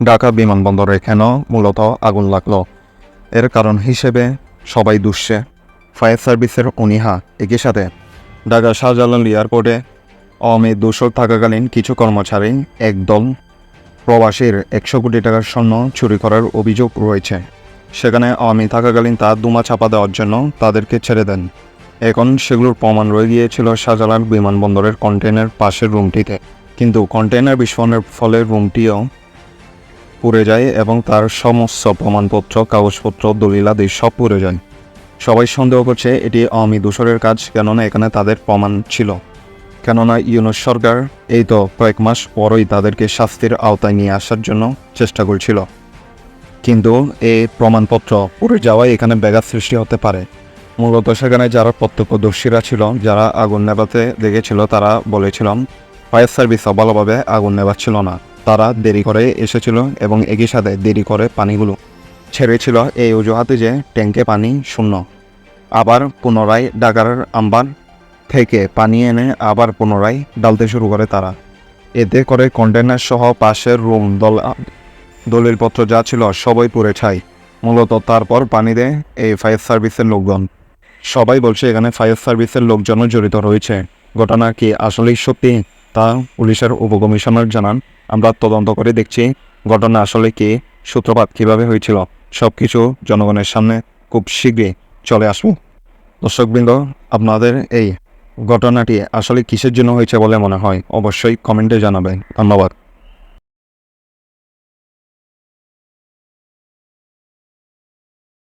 ঢাকা বিমানবন্দরে কেন মূলত আগুন লাগল? এর কারণ হিসেবে সবাই দুষছে ফায়ার সার্ভিসের অনীহা একই সাথে। ঢাকা শাহজালাল এয়ারপোর্টে অমে দূষর থাকাকালীন কিছু কর্মচারী, একদল প্রবাসীর একশো কোটি টাকার স্বর্ণ চুরি করার অভিযোগ রয়েছে। সেখানে আওয়ামী থাকাকালীন তা দুমা চাপা দেওয়ার জন্য তাদেরকে ছেড়ে দেন। এখন সেগুলোর প্রমাণ রয়ে গিয়েছিল শাহজালাল বিমানবন্দরের কন্টেনার পাশের রুমটিতে। কিন্তু কন্টেনার বিস্ফোরণের ফলে রুমটিও পুড়ে যায় এবং তার সমস্ত প্রমাণপত্র, কাগজপত্র দলিলাদি সব পুড়ে যায়। সবাই সন্দেহ করছে এটি আওয়ামী দূষরের কাজ, কেননা এখানে তাদের প্রমাণ ছিল। কেননা ইউনুস সরকার এই তো কয়েক মাস পরই তাদেরকে শাস্তির আওতায় নিয়ে আসার জন্য চেষ্টা করছিল। কিন্তু এই প্রমাণপত্র পুড়ে যাওয়ায় এখানে ব্যাঘাত সৃষ্টি হতে পারে। মূলত সেখানে যারা প্রত্যক্ষদর্শীরা ছিল, যারা আগুন নেভাতে দেখেছিল, তারা বলেছিলাম, ফায়ার সার্ভিস ভালোভাবে আগুন নেভাচ্ছিল না। তারা দেরি করে এসেছিল এবং একই সাথে দেরি করে পানিগুলো ছেড়েছিল। এই অজুহাতে যে ট্যাঙ্কে পানি শূন্য। আবার পুনরায় ডাকার আম্বার থেকে পানি এনে আবার পুনরায় ডালতে শুরু করে তারা। এতে করে কন্টেনার সহ পাশের রুম দল, দলিলপত্র যা ছিল সবই পুড়ে ছাই। মূলত তারপর পানি দেয় এই ফায়ার সার্ভিসের লোকজন। সবাই বলছে এখানে ফায়ার সার্ভিসের লোকজনও জড়িত রয়েছে। ঘটনা কি আসলেই সত্যি তা পুলিশের উপকমিশনার জানান। আমরা তদন্ত করে দেখছি ঘটনা আসলে কে, সূত্রপাত কীভাবে হয়েছিল সব কিছু জনগণের সামনে খুব শীঘ্রই চলে আসব। দর্শকবৃন্দ, আপনাদের এই ঘটনাটি আসলে কিসের জন্য হয়েছে বলে মনে হয়, অবশ্যই কমেন্টে জানাবেন। ধন্যবাদ।